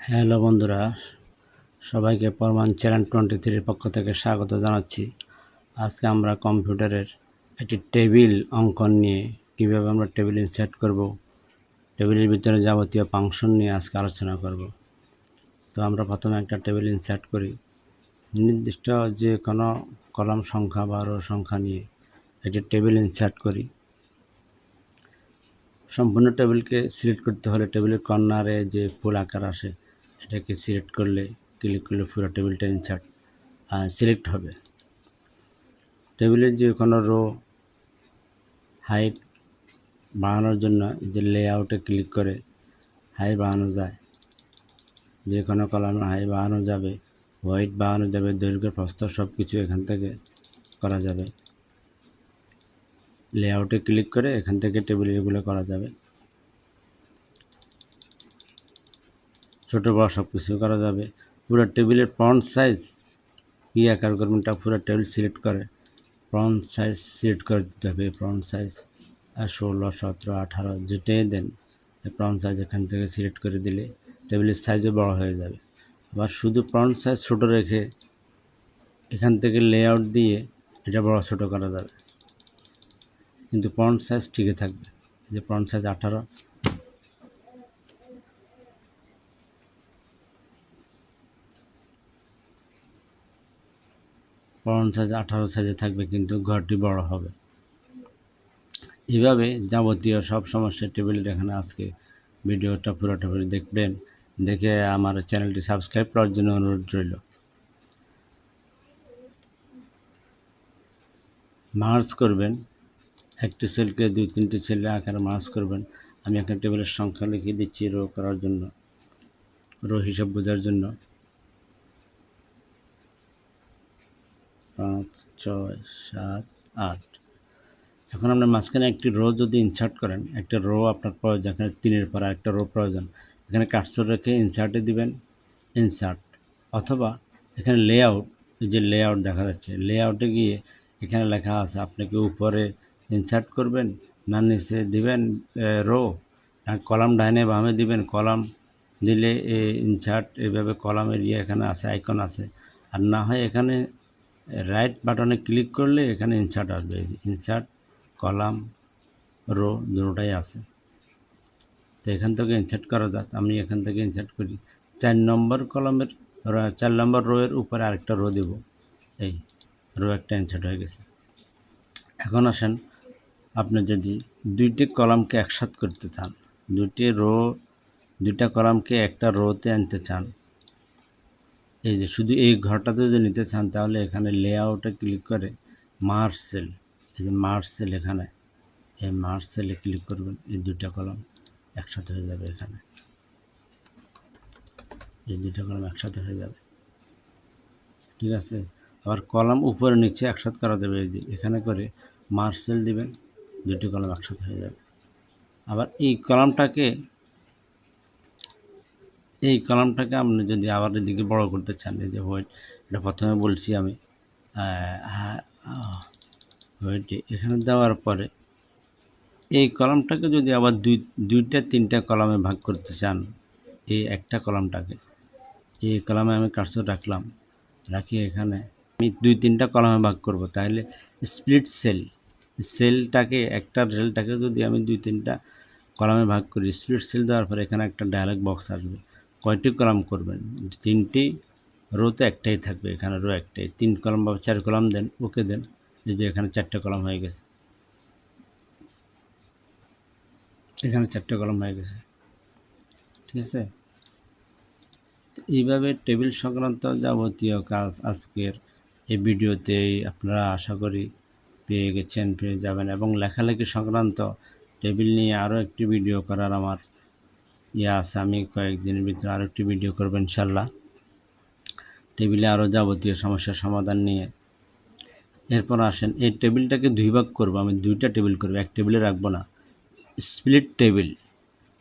Hello বন্ধুরা, সবাইকে প্রমাণ চ্যানেল টোয়েন্টি থ্রির পক্ষ থেকে স্বাগত জানাচ্ছি। আজকে আমরা কম্পিউটারের একটি টেবিল অঙ্কন নিয়ে কীভাবে আমরা টেবিল ইনসার্ট করব, টেবিলের ভিতরে যাবতীয় ফাংশন নিয়ে আজকে আলোচনা করব। তো আমরা প্রথমে একটা টেবিল ইনসার্ট করি। নির্দিষ্ট যে কোনো কলাম সংখ্যা বা রো সংখ্যা নিয়ে একটি টেবিল ইনসার্ট করি। সম্পূর্ণ টেবিলকে সিলেক্ট করতে হলে টেবিলের কর্নারে যে ফুল আকার আসে এটাকে সিলেক্ট করলে ক্লিক করলে পুরো টেবিলটা ইনসার্ট সিলেক্ট হবে। টেবিলের যে কোনো রো হাইট বাড়ানোর জন্য যে লেআউটে ক্লিক করে হাই বাড়ানো যায়। যে কোনো কলামের হাই বাড়ানো যাবে হোয়াইট বাড়ানো যাবে, দৈর্ঘ্য, প্রস্থ সব কিছু এখান থেকে করা যাবে। লেআউটে ক্লিক করে এখান থেকে টেবিল এগুলো করা যাবে। ছোটো বড় সব কিছু করা যাবে। পুরো টেবিলের ফ্রন্ট সাইজ কী আকার করবেন তা পুরো টেবিল সিলেক্ট করে। ফ্রন্ট সাইজ সিলেক্ট করে দিতে হবে ফ্রন্ট সাইজ ষোলো, সতেরো, আঠারো যেটাই দেন ফ্রন্ট সাইজ এখান থেকে সিলেক্ট করে দিলে টেবিলের সাইজও বড় হয়ে যাবে। আবার শুধু ফ্রন্ট সাইজ ছোটো রেখে এখান থেকে লেআউট দিয়ে এটা বড় ছোটো করা যাবে। কিন্তু ফ্রন্ট সাইজ ঠিকই থাকবে। যে ফ্রন্ট সাইজ আঠারো ফ্রন্ট সাইজ, আঠারো সাইজে থাকবে কিন্তু ঘরটি বড় হবে। এভাবে যাবতীয় সব সমস্যা টেবিলের এখানে আজকে ভিডিওটা পুরোটা দেখবেন। দেখে আমার চ্যানেলটি সাবস্ক্রাইব করার জন্য অনুরোধ রইল। মার্চ করবেন, একটি সেলকে দুই, তিনটি সেলে আকারে মার্চ করবেন। আমি এখানে টেবিলের সংখ্যা লিখে দিচ্ছি রো করার জন্য, রো হিসাব বোঝার জন্য। পাঁচ, ছয়, সাত, আট। এখন আপনার মাঝখানে একটি রো যদি ইনসার্ট করেন, একটা রো আপনার প্রয়োজন এখানে তিনের পর একটা রো প্রয়োজন, এখানে কাটসর রেখে ইনসার্টে দিবেন ইনসার্ট অথবা এখানে লেআউট যে লেআউট দেখা যাচ্ছে লেআউটে গিয়ে এখানে লেখা আছে, আপনাকে উপরে ইনসার্ট করবেন, না নিচে দিবেন রো না কলাম ডাইনে বামে দিবেন, কলাম দিলে ইনসার্ট এভাবে কলামের ইয়ে এখানে আছে আইকন আছে। আর না হয় এখানে রাইট বাটনে ক্লিক করলে এখানে ইনসার্ট আসবে। ইনসার্ট কলাম রো দুটোটাই আছে। তো এখান থেকে ইনসার্ট করা যাক। আমি এখান থেকে ইনসার্ট করি। চার নম্বর কলামের চার নম্বর রোয়ের উপরে আরেকটা রো দেব। এই রো একটা ইনসার্ট হয়ে গেছে। এখন আসেন, আপনি যদি দুইটি কলামকে একসাথ করতে চান দুটি রো দুইটা কলামকে একটা রোতে আনতে চান এই যে শুধু এই ঘরটাতে যদি নিতে চান, তাহলে এখানে লেআউটে ক্লিক করে মার্সেল এই যে মার্সেল এখানে। এই মার্চ সেলে ক্লিক করবেন, এই দুইটা কলম একসাথে হয়ে যাবে এখানে। এই দুইটা কলম একসাথে হয়ে যাবে। ঠিক আছে? আবার কলম উপরে নিচে একসাথে করা যাবে, এই যে এখানে করে মার্সেল দিবেন দুটি কলম একসাথে হয়ে যাবে। আবার এই কলমটাকে এই কলামটাকে আপনি যদি আবার এদিকে বড় করতে চান, এই যে হোয়াইট এটা প্রথমে বলছি আমি হোয়াইট এখানে দেওয়ার পরে এই কলামটাকে যদি আবার দুই, দুইটা, তিনটা কলামে ভাগ করতে চান, এই একটা কলামটাকে, এই কলামে আমি কাটসো রাখলাম, রাখি এখানে, আমি দুই, তিনটা কলামে ভাগ করব, তাহলে স্প্লিট সেল সেলটাকে একটা রেলটাকে যদি আমি দুই, তিনটা কলামে ভাগ করি স্প্লিট সেল দেওয়ার পরে এখানে একটা ডায়ালগ বক্স আসবে। কয়টি কলাম করবেন? তিনটি রো তো একটাই থাকবে, এখানে রো একটাই। তিন কলাম বা চার কলাম দেন, ওকে দেন, এই যে এখানে চারটে কলাম হয়ে গেছে। এখানে চারটে কলাম হয়ে গেছে। ঠিক আছে? এইভাবে টেবিল সংক্রান্ত যাবতীয় কাজ আজকের এই ভিডিওতেই আপনারা আশা করি পেয়ে গেছেন, পেয়ে যাবেন। এবং লেখালেখি সংক্রান্ত টেবিল নিয়ে আরও একটি ভিডিও করার আমার ইয়ে আছে আমি কয়েকদিনের ভিতরে আরও একটি ভিডিও করব ইনশাল্লাহ টেবিলে আরও যাবতীয় সমস্যার সমাধান নিয়ে। এরপর আসেন, এই টেবিলটাকে দুই ভাগ করব। আমি দুইটা টেবিল করব, এক টেবিলে রাখব না। স্প্লিট টেবিল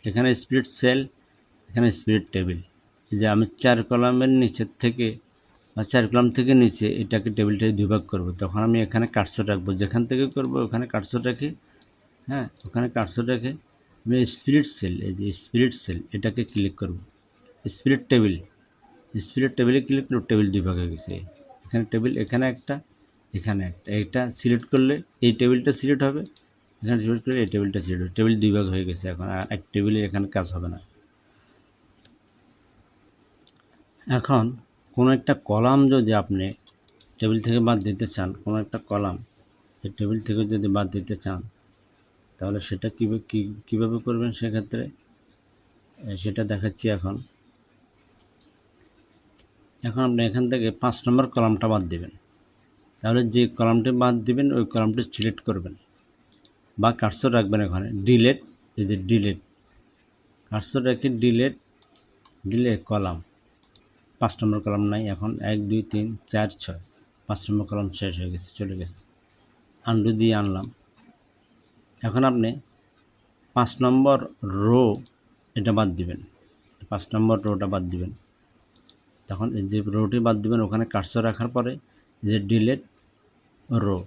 এখানে স্প্লিট সেল এখানে স্প্লিট টেবিল যে আমি চার কলামের নিচের থেকে, বা চার কলাম থেকে নিচে এটাকে টেবিলটাকে দুই ভাগ করব। তখন আমি এখানে কাটশো রাখব। যেখান থেকে করব, ওখানে কাটশো রেখে। হ্যাঁ ওখানে কাটশো রেখে। আমি স্পিরিট সেল এই যে স্পিরিট সেল এটাকে ক্লিক করব। স্পিরিট টেবিল স্পিরিট টেবিলে ক্লিক করলে টেবিল দুই ভাগ গেছে। এখানে টেবিল এখানে একটা এখানে একটা। এটা সিলেক্ট করলে এই টেবিলটা সিলেক্ট হবে। এখানে সিলেক্ট করলে এই টেবিলটা সিলেক্ট হবে। টেবিল দুই ভাগ হয়ে গেছে এখন, আর এক টেবিলে এখানে কাজ হবে না। এখন কোনো একটা কলাম যদি আপনি টেবিল থেকে বাদ দিতে চান, কোনো একটা কলাম এই টেবিল থেকে যদি বাদ দিতে চান তাহলে সেটা কীভাবে কীভাবে করবেন সেক্ষেত্রে? সেটা দেখাচ্ছি এখন। এখন আপনি এখান থেকে পাঁচ নম্বর কলামটা বাদ দেবেন। তাহলে যে কলামটি বাদ দিবেন, ওই কলামটি সিলেক্ট করবেন। বা কার্সর রাখবেন এখানে ডিলেট এই যে ডিলেট কার্সর রেখে ডিলেট দিলে কলাম। পাঁচ নম্বর কলাম নাই এখন, এক, দুই, তিন, চার, ছয়। পাঁচ নম্বর কলাম শেষ হয়ে গেছে, চলে গেছে। আন্ডু দিয়ে আনলাম। এখন আপনি পাঁচ নম্বর রো এটা বাদ দিবেন। পাঁচ নম্বর রোটা বাদ দিবেন। তখন যে রোটি বাদ দিবেন, ওখানে কাটসো রাখার পরে যে ডিলেট রো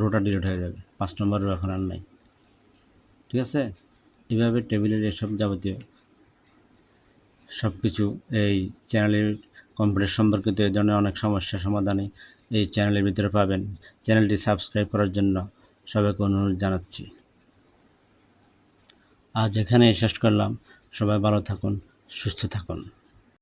রোটা ডিলেট হয়ে যাবে। পাঁচ নম্বর রো এখন আর নাই। ঠিক আছে? এভাবে টেবিলের এসব যাবতীয় সব কিছু এই চ্যানেলের কম্পিউটার সম্পর্কিত এই ধরনের অনেক সমস্যা সমাধানে এই চ্যানেলের ভিতরে পাবেন। চ্যানেলটি সাবস্ক্রাইব করার জন্য সবাইকে অনুরোধ জানাচ্ছি। আজ এখানে শেষ করলাম। সবাই ভালো থাকুন সুস্থ থাকুন।